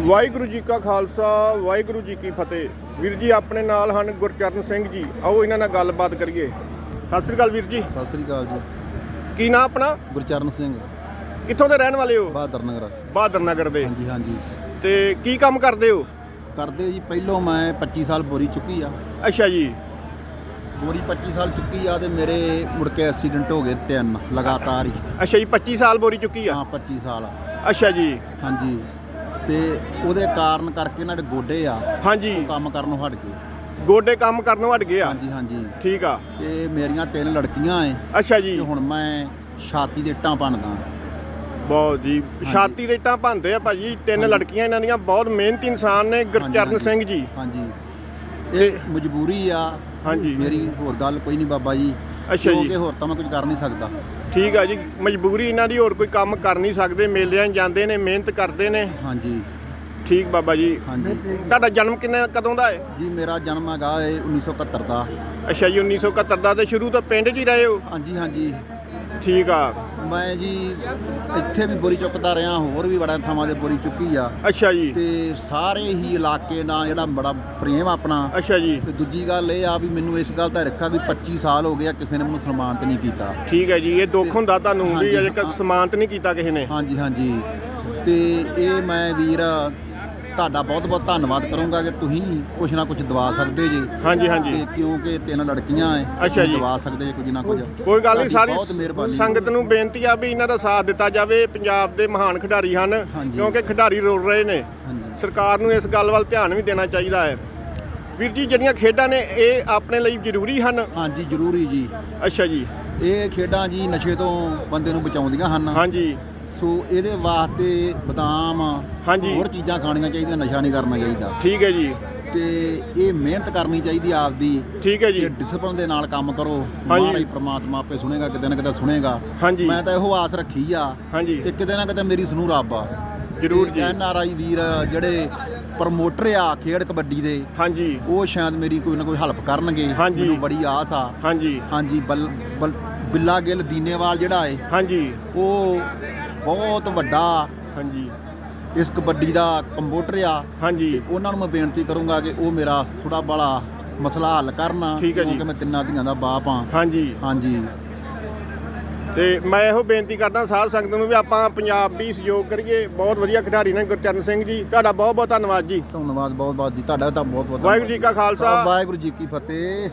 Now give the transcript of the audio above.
ਵਾਹਿਗੁਰੂ ਜੀ ਕਾ ਖਾਲਸਾ ਵਾਹਿਗੁਰੂ ਜੀ ਕੀ ਫਤਿਹ। ਵੀਰ ਜੀ ਆਪਣੇ ਨਾਲ ਹਨ ਗੁਰਚਰਨ ਸਿੰਘ ਜੀ। ਆਓ ਇਹਨਾਂ ਨਾਲ ਗੱਲਬਾਤ ਕਰੀਏ। ਸਤਿ ਸ੍ਰੀ ਅਕਾਲ ਵੀਰ ਜੀ। ਸਤਿ ਸ੍ਰੀ ਅਕਾਲ ਜੀ। ਕੀ ਨਾਂ ਆਪਣਾ? ਗੁਰਚਰਨ ਸਿੰਘ। ਕਿੱਥੋਂ ਦੇ ਰਹਿਣ ਵਾਲੇ ਹੋ? ਬਹਾਦਰ ਨਗਰ। ਬਹਾਦਰ ਨਗਰ ਦੇ। ਹਾਂਜੀ ਹਾਂਜੀ। ਤੇ ਕੀ ਕੰਮ ਕਰਦੇ ਹੋ? ਕਰਦੇ ਜੀ ਪਹਿਲੋਂ ਮੈਂ 25 ਸਾਲ ਬੋਰੀ ਚੁੱਕੀ ਆ। ਅੱਛਾ ਜੀ। ਬੋਰੀ 25 ਸਾਲ ਚੁੱਕੀ ਆ ਤੇ ਮੇਰੇ ਮੁੜ ਕੇ ਐਕਸੀਡੈਂਟ ਹੋ ਗਏ ਤਿੰਨ ਲਗਾਤਾਰ ਹੀ। ਅੱਛਾ ਜੀ 25 ਸਾਲ ਬੋਰੀ ਚੁੱਕੀ ਆ? ਹਾਂ 25 ਸਾਲ ਅੱਛਾ ਜੀ। ਹਾਂਜੀ। ਤੇ ਉਹਦੇ ਕਾਰਨ ਕਰਕੇ ਇਹਨਾਂ ਦੇ ਗੋਡੇ ਆ ਹਾਂਜੀ। ਕੰਮ ਕਰਨੋਂ ਹਟ ਗਏ। ਗੋਡੇ ਕੰਮ ਕਰਨੋਂ ਹਟ ਗਏ ਆ? ਹਾਂਜੀ ਹਾਂਜੀ। ਠੀਕ ਆ। ਤੇ ਮੇਰੀਆਂ ਤਿੰਨ ਲੜਕੀਆਂ ਐ। ਅੱਛਾ ਜੀ। ਤੇ ਹੁਣ ਮੈਂ ਛਾਤੀ ਦੇ ਇੱਟਾਂ ਭੰਨਦਾ। ਬਹੁਤ ਜੀ। ਛਾਤੀ ਦੇ ਇੱਟਾਂ ਭੰਦੇ ਆ ਭਾਜੀ। ਤਿੰਨ ਹਾਂਜੀ। ਲੜਕੀਆਂ ਇਹਨਾਂ ਦੀਆਂ ਬਹੁਤ ਮਿਹਨਤੀ ਇਨਸਾਨ ਨੇ ਗੁਰਚਰਨ ਹਾਂਜੀ। ਸਿੰਘ ਜੀ। ਹਾਂਜੀ। ਤੇ- ਇਹ ਮਜਬੂਰੀ ਆ। ਹਾਂਜੀ। ਮੇਰੀ ਹੋਰ ਗੱਲ ਕੋਈ ਨਹੀਂ ਬਾਬਾ ਜੀ। ਅੱਛਾ ਜੀ। ਕਿਉਂਕਿ ਹੋਰ ਤਾਂ ਮੈਂ ਕੁਝ ਕਰ ਨਹੀਂ ਸਕਦਾ। ਠੀਕ ਆ ਜੀ ਮਜਬੂਰੀ ਇਹਨਾਂ ਦੀ ਹੋਰ ਕੋਈ ਕੰਮ ਕਰ ਨਹੀਂ ਸਕਦੇ ਮੇਲਿਆਂ 'ਚ ਜਾਂਦੇ ਨੇ ਮਿਹਨਤ ਕਰਦੇ ਨੇ। ਹਾਂਜੀ। ਠੀਕ ਬਾਬਾ ਜੀ। ਹਾਂਜੀ। ਤੁਹਾਡਾ ਜਨਮ ਕਿੰਨਾ ਕਦੋਂ ਦਾ ਹੈ? ਜੀ ਮੇਰਾ ਜਨਮ ਹੈਗਾ ਹੈ 1971 ਦਾ। ਅੱਛਾ ਜੀ 1971 ਦਾ ਤੇ ਸ਼ੁਰੂ ਤੋਂ ਪਿੰਡ 'ਚ ਹੀ ਰਹੇ ਹੋ? ਹਾਂਜੀ ਹਾਂਜੀ। ਠੀਕ ਆ। ਮੈਂ ਜੀ ਇੱਥੇ ਵੀ ਬੋਰੀ ਚੁੱਕਦਾ ਰਿਹਾ ਹੋਰ ਵੀ ਬੜਾ ਥਾਵਾਂ ਦੇ ਬੋਰੀ ਚੁੱਕੀ ਆ। ਅੱਛਾ ਜੀ। ਤੇ ਸਾਰੇ ਹੀ ਇਲਾਕੇ ਨਾਲ ਜਿਹੜਾ ਬੜਾ ਪ੍ਰੇਮ ਆਪਣਾ। ਅੱਛਾ ਜੀ। ਤੇ ਦੂਜੀ ਗੱਲ ਇਹ ਆ ਵੀ ਮੈਨੂੰ ਇਸ ਗੱਲ ਦਾ ਰੱਖਾ ਵੀ 25 ਸਾਲ ਹੋ ਗਏ ਆ ਕਿਸੇ ਨੇ ਮੈਨੂੰ ਸਨਮਾਨਿਤ ਨਹੀਂ ਕੀਤਾ। ਠੀਕ ਹੈ ਜੀ ਇਹ ਦੁੱਖ ਹੁੰਦਾ ਤੁਹਾਨੂੰ ਵੀ ਅਜੇ ਤੱਕ ਹਾਂ। ਸਮਾਨਤ ਨਹੀਂ ਕੀਤਾ ਕਿਸੇ ਨੇ। ਹਾਂਜੀ ਹਾਂਜੀ। ਤੇ ਇਹ ਮੈਂ ਵੀਰ ਤੁਹਾਡਾ ਬਹੁਤ ਬਹੁਤ ਧੰਨਵਾਦ ਕਰੂੰਗਾ ਕਿ ਤੁਸੀਂ ਕੁਛ ਨਾ ਕੁਛ ਦਵਾ ਸਕਦੇ ਜੀ। ਹਾਂਜੀ ਹਾਂਜੀ। ਤੇ ਕਿਉਂਕਿ ਤਿੰਨ ਲੜਕੀਆਂ ਐ ਅੱਛਾ ਤੁਸੀਂ ਜੀ। ਦਵਾ ਸਕਦੇ ਜੀ ਕੁਝ ਨਾ ਕੁਝ। ਕੋਈ ਗੱਲ ਨਹੀਂ ਤੁਹਾਡੀ ਬਹੁਤ ਸਾਰੀ ਮਿਹਰਬਾਨੀ। ਸੰਗਤ ਨੂੰ ਬੇਨਤੀ ਆ ਵੀ ਇਹਨਾਂ ਦਾ ਸਾਥ ਦਿੱਤਾ ਜਾਵੇ ਪੰਜਾਬ ਦੇ ਮਹਾਨ ਖਿਡਾਰੀ ਹਨ ਹਾਂਜੀ। ਕਿਉਂਕਿ ਖਿਡਾਰੀ ਰੁਲ ਰਹੇ ਨੇ। ਹਾਂਜੀ। ਸਰਕਾਰ ਨੂੰ ਇਸ ਗੱਲ ਵੱਲ ਧਿਆਨ ਵੀ ਦੇਣਾ ਚਾਹੀਦਾ ਹੈ। ਵੀਰ ਜੀ ਜਿਹੜੀਆਂ ਖੇਡਾਂ ਨੇ ਇਹ ਆਪਣੇ ਲਈ ਜ਼ਰੂਰੀ ਹਨ? ਹਾਂਜੀ ਜ਼ਰੂਰੀ ਜੀ। ਅੱਛਾ ਜੀ। ਇਹ ਖੇਡਾਂ ਜੀ ਨਸ਼ੇ ਤੋਂ ਬੰਦੇ ਨੂੰ ਬਚਾਉਂਦੀਆਂ ਹਨ। ਹਾਂਜੀ। ਸੋ ਇਹਦੇ ਵਾਸਤੇ ਬਦਾਮ ਹਾਂਜੀ। ਹੋਰ ਚੀਜ਼ਾਂ ਖਾਣੀਆਂ ਚਾਹੀਦੀਆਂ ਨਸ਼ਾ ਨਹੀਂ ਕਰਨਾ ਚਾਹੀਦਾ। ਠੀਕ ਹੈ ਜੀ। ਤੇ ਇਹ ਮਿਹਨਤ ਕਰਨੀ ਚਾਹੀਦੀ ਆਪਦੀ। ਠੀਕ ਹੈ ਤੇ ਜੀ ਡਿਸਪਲਿਨ ਦੇ ਨਾਲ ਕੰਮ ਕਰੋ। ਹਾਂਜੀ। ਮਹਾਰਾਜ ਪ੍ਰਮਾਤਮਾ ਆਪੇ ਸੁਣੇਗਾ ਕਿਤੇ ਨਾ ਕਿਤੇ ਸੁਣੇਗਾ। ਹਾਂਜੀ। ਮੈਂ ਤਾਂ ਇਹੋ ਆਸ ਰੱਖੀ ਆ ਹਾਂਜੀ। ਕਿ ਕਿਤੇ ਨਾ ਕਿਤੇ ਮੇਰੀ ਸੁਣੂ ਰੱਬ ਆ। ਜ਼ਰੂਰ ਜੀ। ਐਨ ਆਰ ਆਈ ਵੀਰ ਜਿਹੜੇ ਪ੍ਰਮੋਟਰ ਆ ਖੇਡ ਕਬੱਡੀ ਦੇ ਹਾਂਜੀ। ਉਹ ਸ਼ਾਇਦ ਮੇਰੀ ਕੋਈ ਨਾ ਕੋਈ ਹੈਲਪ ਕਰਨਗੇ। ਹਾਂਜੀ। ਮੈਨੂੰ ਬੜੀ ਆਸ ਆ। ਹਾਂਜੀ। ਹਾਂਜੀ ਬਲ ਬਲ- ਬਿੱਲਾ ਗਿੱਲ ਦੀਨੇਵਾਲ ਜਿਹੜਾ ਏ ਹਾਂਜੀ। ਉਹ ਬਹੁਤ ਵੱਡਾ ਹਾਂਜੀ। ਇਸ ਕਬੱਡੀ ਦਾ ਕੰਪੋਟਰ ਆ। ਹਾਂਜੀ। ਉਹਨਾਂ ਨੂੰ ਮੈਂ ਬੇਨਤੀ ਕਰੂੰਗਾ ਕਿ ਉਹ ਮੇਰਾ ਥੋੜਾ ਬੜਾ ਮਸਲਾ ਹੱਲ ਕਰਨ ਠੀਕ ਹੈ ਜੀ। ਕਿਉਂਕਿ ਮੈਂ ਤਿੰਨਾਂ ਧੀਆਂ ਦਾ ਬਾਪ ਆ ਹਾਂਜੀ। ਹਾਂਜੀ। ਤੇ ਮੈਂ ਇਹੋ ਬੇਨਤੀ ਕਰਦਾ ਸਾਧ ਸੰਗਤ ਨੂੰ ਵੀ ਆਪਾਂ ਪੰਜਾਬੀ ਸਹਿਯੋਗ ਕਰੀਏ। ਬਹੁਤ ਵਧੀਆ ਖਿਡਾਰੀ ਨੇ ਗੁਰਚਰਨ ਸਿੰਘ ਜੀ। ਤੁਹਾਡਾ ਬਹੁਤ ਬਹੁਤ ਧੰਨਵਾਦ ਜੀ। ਧੰਨਵਾਦ ਬਹੁਤ ਬਹੁਤ ਜੀ। ਤੁਹਾਡਾ ਤਾਂ ਬਹੁਤ ਬਹੁਤ ਵਾਹਿਗੁਰੂ ਜੀ ਕਾ ਖਾਲਸਾ। ਵਾਹਿਗੁਰੂ ਜੀ ਕੀ ਫਤਿਹ।